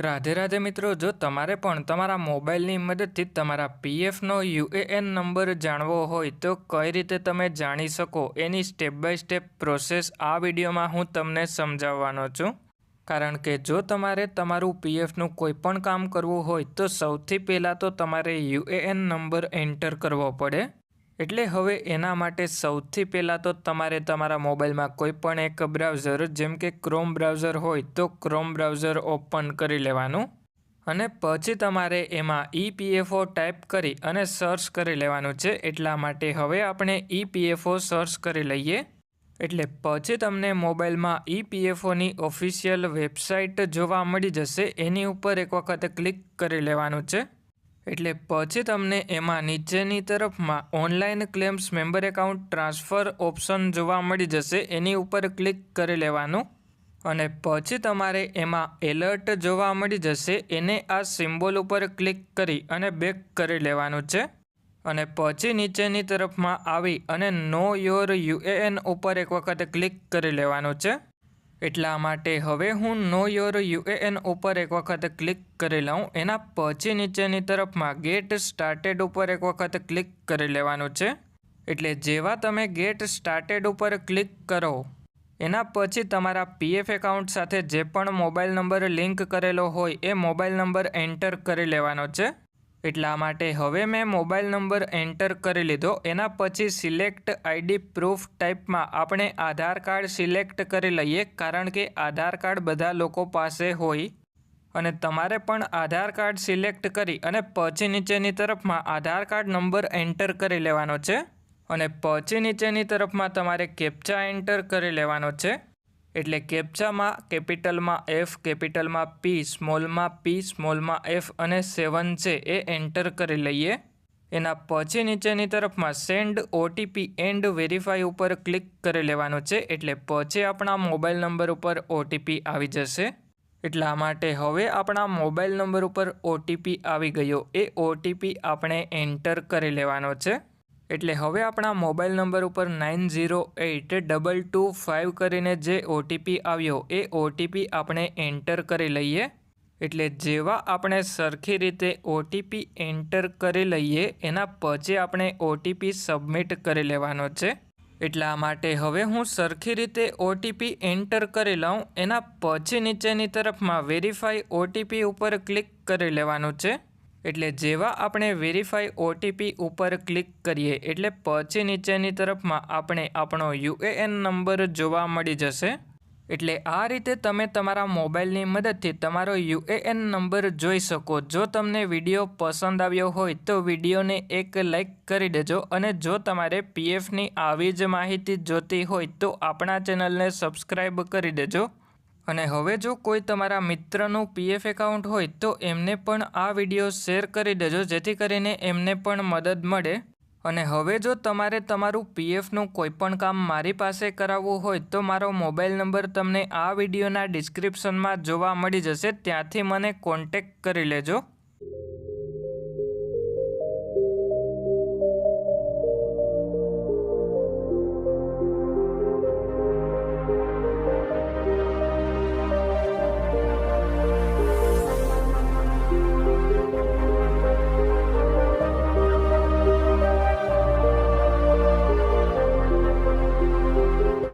રાધે રાધે મિત્રો, જો તમારે પણ તમારા મોબાઈલની મદદથી તમારા પીએફનો યુએએન નંબર જાણવો હોય, તો કઈ રીતે તમે જાણી શકો? એની સ્ટેપ બાય સ્ટેપ પ્રોસેસ આ વિડીયોમાં હું તમને સમજાવવાનો છું. કારણ કે જો તમારે તમારું પીએફનું કોઈ પણ કામ કરવું હોય, તો સૌથી પહેલાં તો તમારે યુએએન નંબર એન્ટર કરવો પડે. એટલે હવે એના માટે સૌથી પહેલાં તો તમારે તમારા મોબાઈલમાં કોઈ પણ એક બ્રાઉઝર, જેમ કે ક્રોમ બ્રાઉઝર હોય તો ક્રોમ બ્રાઉઝર ઓપન કરી લેવાનું અને પછી તમારે એમાં ઈપીએફઓ ટાઈપ કરી અને સર્ચ કરી લેવાનું છે. એટલા માટે હવે આપણે ઈપીએફઓ સર્ચ કરી લઈએ. એટલે પછી તમને મોબાઈલમાં ઈપીએફઓની ઓફિશિયલ વેબસાઇટ જોવા મળી જશે. એની ઉપર એક વખત ક્લિક કરી લેવાનું છે. એટલે પછી તમને એમાં નીચેની તરફમાં online claims member account transfer option જોવા મળી જશે, એની ઉપર ક્લિક કરી લેવાનું. અને પછી તમારે એમાં એલર્ટ જોવા મળી જશે, એને આ સિમ્બોલ ઉપર ક્લિક કરી અને બેક કરી લેવાનું છે. અને પછી નીચેની તરફમાં આવી અને નો યોર યુએએન ઉપર એક વખત ક્લિક કરી લેવાનું છે. એટલા માટે હવે હું નો યોર યુએએન ઉપર એક વખત ક્લિક કરી લઉં. એના પછી નીચેની તરફમાં ગેટ સ્ટાર્ટેડ ઉપર એક વખત ક્લિક કરી લેવાનું છે. એટલે જેવા તમે ગેટ સ્ટાર્ટેડ ઉપર ક્લિક કરો, એના પછી તમારા પીએફ એકાઉન્ટ સાથે જે પણ મોબાઈલ નંબર લિંક કરેલો હોય એ મોબાઈલ નંબર એન્ટર કરી લેવાનો છે. એટલા માટે હવે મેં મોબાઈલ નંબર એન્ટર કરી લીધો. એના પછી સિલેક્ટ આઈડી પ્રૂફ ટાઈપમાં આપણે આધાર કાર્ડ સિલેક્ટ કરી લઈએ, કારણ કે આધાર કાર્ડ બધા લોકો પાસે હોય. અને તમારે પણ આધાર કાર્ડ સિલેક્ટ કરી અને પછી નીચેની તરફમાં આધાર કાર્ડ નંબર એન્ટર કરી લેવાનો છે. અને પછી નીચેની તરફમાં તમારે કેપ્ચા એન્ટર કરી લેવાનો છે. એટલે કેપ્ચામાં, કેપિટલમાં એફ કેપિટલમાં પી સ્મોલમાં પી સ્મોલમાં એફ અને સેવન છે એ એન્ટર કરી લઈએ. એના પછી નીચેની તરફમાં સેન્ડ, ઓટીપી એન્ડ વેરીફાઈ ઉપર ક્લિક કરી લેવાનું છે. એટલે પછી આપણા મોબાઈલ નંબર ઉપર ઓટીપી આવી જશે. એટલા માટે હવે આપણા મોબાઈલ નંબર ઉપર ઓટીપી આવી ગયો. એ ઓટીપી આપણે એન્ટર કરી લેવાનો છે. એટલે હવે આપણા મોબાઈલ નંબર ઉપર nine zero eight double two five કરીને જે ઓટીપી આવ્યો, એ ઓટીપી આપણે એન્ટર કરી લઈએ. એટલે જેવા આપણે સરખી રીતે ઓટીપી એન્ટર કરી લઈએ, એના પછી આપણે ઓટીપી સબમિટ કરી લેવાનો છે. એટલા માટે હવે હું સરખી રીતે ઓટીપી એન્ટર કરી લઉં, એના પછી નીચેની તરફમાં વેરીફાઈ ઓટીપી ઉપર ક્લિક કરી લેવાનું છે. એટલે જેવા આપણે વેરીફાઈ ઓટીપી ઉપર ક્લિક કરીએ, એટલે પછી નીચેની તરફમાં આપણે આપણો યુએએન નંબર જોવા મળી જશે. એટલે આ રીતે તમે તમારા મોબાઈલની મદદથી તમારો યુએએન નંબર જોઈ શકો. જો તમને વીડિયો પસંદ આવ્યો હોય તો વિડીયોને એક લાઈક કરી દેજો અને જો તમારે પીએફની આવી જ માહિતી જોતી હોય તો આપણા ચેનલને સબસ્ક્રાઈબ કરી દેજો. અને હવે જો કોઈ તમારા મિત્રનું પીએફ એકાઉન્ટ હોય તો એમને પણ આ વીડિયો શેર કરી દેજો, જેથી કરીને એમને પણ મદદ મળે. અને હવે જો તમારે તમારું પીએફનું કોઈપણ કામ મારી પાસે કરાવવું હોય તો મારો મોબાઈલ નંબર તમને આ વિડીયોના ડિસ્ક્રિપ્શનમાં જોવા મળી જશે. ત્યાંથી મને કોન્ટેક કરી લેજો.